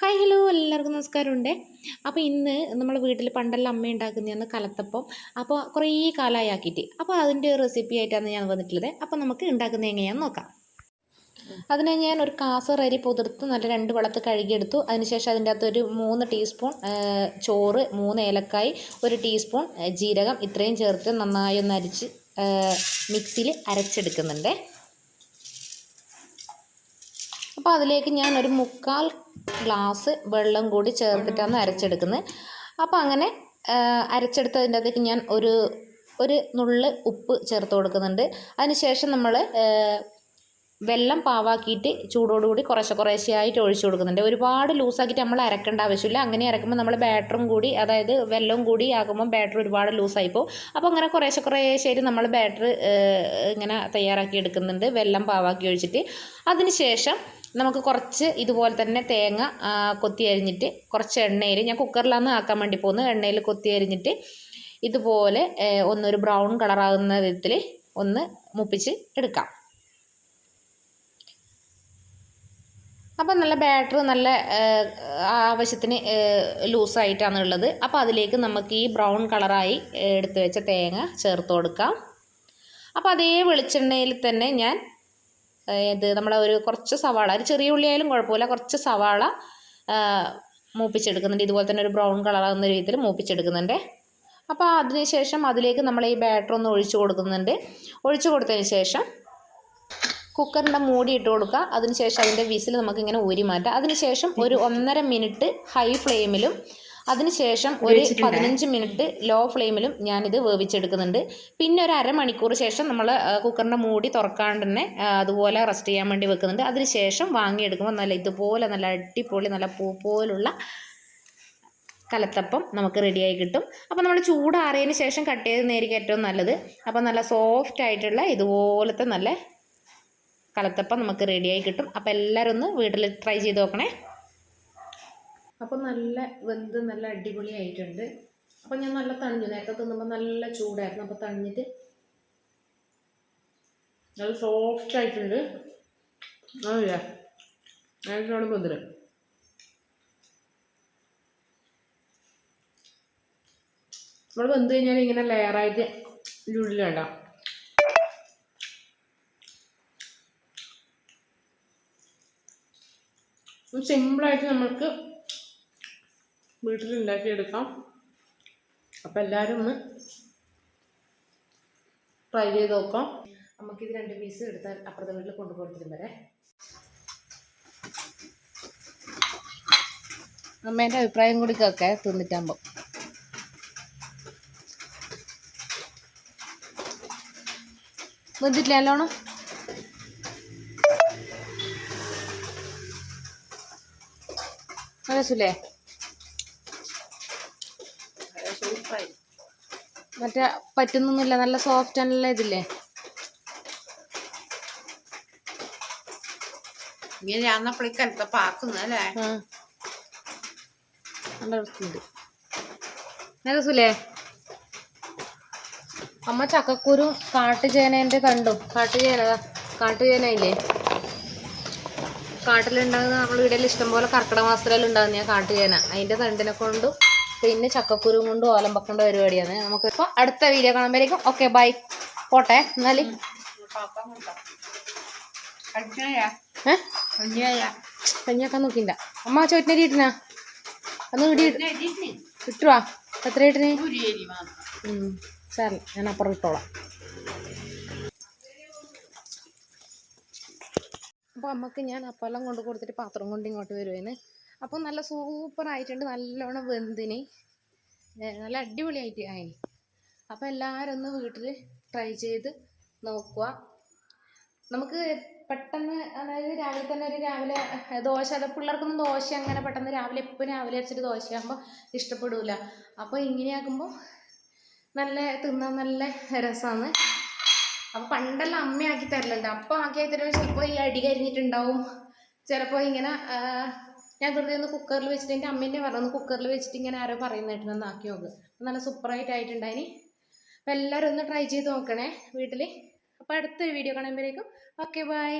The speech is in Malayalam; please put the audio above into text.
Hi hello. എല്ലാവർക്കും നമസ്കാരമുണ്ട്. അപ്പോൾ ഇന്ന് നമ്മൾ വീട്ടിൽ പണ്ടെല്ലാം അമ്മ ഉണ്ടാക്കുന്നതാണ് കലത്തപ്പം അപ്പോൾ കുറേ കാലമായി ആക്കിയിട്ട്. അപ്പോൾ അതിന്റെ റെസിപ്പി ആയിട്ടാണ് ഞാൻ വന്നിട്ടുള്ളത്. അപ്പോൾ നമുക്ക് ഉണ്ടാക്കുന്നത് എങ്ങനെയാണെന്ന് നോക്കാം. അതിനെ ഞാൻ ഒരു കാസർ അരി പുതിർത്ത് നല്ല രണ്ട് വെള്ളത്ത് കഴുകിയെടുത്തു. അതിനുശേഷം അതിന്റെ അകത്ത് ഒരു മൂന്ന് ടീസ്പൂൺ ചോറ് മൂന്ന് ഏലക്കായ് ഒരു ടീസ്പൂൺ ജീരകം ഇത്രയും ചേർത്ത് നന്നായി ഒന്ന് അരിച്ച് മിക്സിയിൽ അരച്ചെടുക്കുന്നുണ്ട്. അപ്പോൾ അതിലേക്ക് ഞാൻ ഒരു മുക്കാൽ ഗ്ലാസ് വെള്ളം കൂടി ചേർത്തിട്ടാണ് അരച്ചെടുക്കുന്നത്. അപ്പോൾ അങ്ങനെ അരച്ചെടുത്തതിന്റെ അകത്തേക്ക് ഞാൻ ഒരു ഒരു നുള്ള് ഉപ്പ് ചേർത്ത് കൊടുക്കുന്നുണ്ട്. അതിനുശേഷം നമ്മൾ വെള്ളം പാവാക്കിയിട്ട് ചൂടോടുകൂടി കുറേശ്ശെ കുറേശ്ശെ ആയിട്ട് ഒഴിച്ചു കൊടുക്കുന്നുണ്ട്. ഒരുപാട് ലൂസാക്കിയിട്ട് നമ്മൾ അരക്കേണ്ട ആവശ്യമില്ല. അങ്ങനെ അരക്കുമ്പോൾ നമ്മൾ ബാറ്ററും കൂടി അതായത് വെള്ളവും കൂടി ആകുമ്പോൾ ബാറ്റർ ഒരുപാട് ലൂസായി പോകും. അപ്പോൾ അങ്ങനെ കുറേശ്ശെ കുറേശ്ശേര് നമ്മൾ ബാറ്റർ ഇങ്ങനെ തയ്യാറാക്കി എടുക്കുന്നുണ്ട്. വെള്ളം പാവാക്കി ഒഴിച്ചിട്ട്. അതിന് ശേഷം നമുക്ക് കുറച്ച് ഇതുപോലെ തന്നെ തേങ്ങ കൊത്തി അരിഞ്ഞിട്ട് കുറച്ച് എണ്ണയിൽ ഞാൻ കുക്കറിലാണ് ആക്കാൻ വേണ്ടി പോകുന്നത് എണ്ണയിൽ കൊത്തി അരിഞ്ഞിട്ട് ഇതുപോലെ ഒന്നൊരു ബ്രൗൺ കളറാകുന്ന വിധത്തിൽ ഒന്ന് മുപ്പിച്ച് എടുക്കാം. അപ്പം നല്ല ബാറ്റർ നല്ല ആവശ്യത്തിന് ലൂസായിട്ടാണ് ഉള്ളത് അപ്പോൾ അതിലേക്ക് നമുക്ക് ഈ ബ്രൗൺ കളറായി എടുത്തു വെച്ച തേങ്ങ ചേർത്ത് കൊടുക്കാം. അപ്പോൾ അതേ വെളിച്ചെണ്ണയിൽ തന്നെ ഞാൻ ഇത് നമ്മളെ ഒരു കുറച്ച് സവാള ഒരു ചെറിയ ഉള്ളിയായാലും കുഴപ്പമില്ല. കുറച്ച് സവാള മൂപ്പിച്ചെടുക്കുന്നുണ്ട്. ഇതുപോലെ തന്നെ ഒരു ബ്രൗൺ കളറാകുന്ന രീതിയിൽ മൂപ്പിച്ചെടുക്കുന്നുണ്ട്. അപ്പോൾ അതിനുശേഷം അതിലേക്ക് നമ്മൾ ഈ ബാറ്റർ ഒന്ന് ഒഴിച്ചു കൊടുക്കുന്നുണ്ട്. ഒഴിച്ചു കൊടുത്തതിന് ശേഷം കുക്കറിന്റെ മൂടി ഇട്ട് കൊടുക്കുക. അതിനുശേഷം അതിന്റെ വിസിൽ നമുക്കിങ്ങനെ ഊരി മാറ്റാം. അതിനുശേഷം ഒരു ഒന്നര മിനിറ്റ് ഹൈ ഫ്ലെയിമിലും അതിനുശേഷം ഒരു പതിനഞ്ച് മിനിറ്റ് ലോ ഫ്ലെയിമിലും ഞാനിത് വേവിച്ചെടുക്കുന്നുണ്ട്. പിന്നെ ഒരു അരമണിക്കൂർ ശേഷം നമ്മൾ കുക്കറിന്റെ മൂടി തുറക്കാണ്ട് തന്നെ അതുപോലെ റെസ്റ്റ് ചെയ്യാൻ വേണ്ടി വെക്കുന്നുണ്ട്. അതിനുശേഷം വാങ്ങിയെടുക്കുമ്പോൾ നല്ല ഇതുപോലെ നല്ല അടിപൊളി നല്ല പൂ പോലുള്ള കലത്തപ്പം നമുക്ക് റെഡിയായി കിട്ടും. അപ്പോൾ നമ്മൾ ചൂടാറിയതിന് ശേഷം കട്ട് ചെയ്ത് ഏറ്റവും നല്ലത്. അപ്പോൾ നല്ല സോഫ്റ്റ് ആയിട്ടുള്ള ഇതുപോലത്തെ നല്ല കലത്തപ്പം നമുക്ക് റെഡിയായി കിട്ടും. അപ്പോൾ എല്ലാവരും ഒന്ന് വീട്ടിൽ ട്രൈ ചെയ്ത് നോക്കണേ. അപ്പോൾ നല്ല വെന്ത് നല്ല അടിപൊളിയായിട്ടുണ്ട്. അപ്പോൾ ഞാൻ നല്ല തണിഞ്ഞു നേരത്തെ തിന്നുമ്പോൾ നല്ല ചൂടായിരുന്നു. അപ്പോൾ തണിഞ്ഞിട്ട് നല്ല സോഫ്റ്റ് ആയിട്ടുണ്ട്. അതെ നേരത്തോടെ മധുരം നമ്മൾ വെന്ത് കഴിഞ്ഞാൽ ഇങ്ങനെ ലെയറായിട്ട് വേണ്ട. സിമ്പിളായിട്ട് നമ്മൾക്ക് വീട്ടിൽ ഉണ്ടാക്കിയെടുക്കാം അപ്പം എല്ലാവരും ഒന്ന് ട്രൈ ചെയ്ത് നോക്കാം. നമുക്കിത് രണ്ട് പീസ് എടുത്താൽ അപ്പുറത്തെ വീട്ടിൽ കൊണ്ടു കൊടുത്തിരും വരെ. അമ്മേന്റെ അഭിപ്രായം കൂടി കേൾക്കെ തിന്നിട്ടാകുമ്പോൾ വെന്തിട്ടില്ല നല്ലോണം? രസമില്ലേ? മറ്റേ പറ്റുന്നൊന്നുമില്ല. നല്ല സോഫ്റ്റ് ആണല്ല ഇതില്ലേ ഇങ്ങനെയാന്നപ്പോഴേക്കലത്തെ പാക്കുന്നല്ലേ രസമില്ലേ? അമ്മ ചക്കക്കുരു കാട്ടുചേനേന്റെ തണ്ടും കാട്ടുചേന കാട്ടുചേനയില്ലേ കാട്ടിലുണ്ടാകുന്ന നമ്മൾ വീടിൽ ഇഷ്ടംപോലെ കർക്കിടക മാസത്തിലെല്ലാം ഉണ്ടാകുന്ന കാട്ടുചേന അതിന്റെ തണ്ടിനെ കൊണ്ടും പിന്നെ ചക്കക്കുരു കൊണ്ട് ഓലം വെക്കേണ്ട പരിപാടിയാണ്. നമുക്ക് ഇപ്പോൾ അടുത്ത വീഡിയോ കാണുമ്പോഴേക്കും ഓക്കെ ബൈ. പോട്ടെ എന്നാലും? കഞ്ഞിയാക്കാൻ നോക്കിണ്ട അമ്മ ചോറ്റിനരി ഇട്ടിനാ? അന്ന് ഇടി ഇട്ടുവാ? എത്ര ഇട്ടിന്? സാറി ഞാൻ അപ്പുറം ഇട്ടോളാം. അപ്പോൾ അമ്മയ്ക്ക് ഞാൻ അപ്പെല്ലാം കൊണ്ട് കൊടുത്തിട്ട് പാത്രം കൊണ്ട് ഇങ്ങോട്ട് വരുവേന്ന് അപ്പോൾ നല്ല സൂപ്പർ ആയിട്ടുണ്ട് നല്ലോണം വെന്തിന്. നല്ല അടിപൊളിയായിട്ട് ആയി അപ്പോൾ എല്ലാവരും ഒന്ന് വീട്ടിൽ ട്രൈ ചെയ്ത് നോക്കുക നമുക്ക് പെട്ടെന്ന് അതായത് രാവിലെ തന്നെ ഒരു രാവിലെ ദോശ അത് പിള്ളേർക്കൊന്നും ദോശ അങ്ങനെ പെട്ടെന്ന് രാവിലെ എപ്പോൾ രാവിലെ അരച്ചിട്ട് ദോശയാകുമ്പോൾ ഇഷ്ടപ്പെടില്ല അപ്പോൾ ഇങ്ങനെയാക്കുമ്പോൾ നല്ല തിന്നാൻ നല്ല രസമാണ് അപ്പോൾ പണ്ടെല്ലാം അമ്മയാക്കി തരലുണ്ട്. അപ്പോൾ ആക്കി തരുമ്പോൾ ചിലപ്പോൾ ഈ അടി കരിഞ്ഞിട്ടുണ്ടാവും. ചിലപ്പോൾ ഇങ്ങനെ ഞാൻ വെറുതെ ഒന്ന് കുക്കറിൽ വെച്ചിട്ട് എന്റെ അമ്മേന്റെ പറഞ്ഞു കുക്കറിൽ വെച്ചിട്ട് ഇങ്ങനെ ആരോ പറയുന്നതായിട്ട് ഒന്ന് ആക്കി നോക്ക്. നല്ല സൂപ്പറായിട്ട് ആയിട്ടുണ്ടായിനി അപ്പോൾ എല്ലാവരും ഒന്ന് ട്രൈ ചെയ്ത് നോക്കണേ വീട്ടിൽ അപ്പോൾ അടുത്തൊരു വീഡിയോ കാണുമ്പോഴേക്കും. Okay bye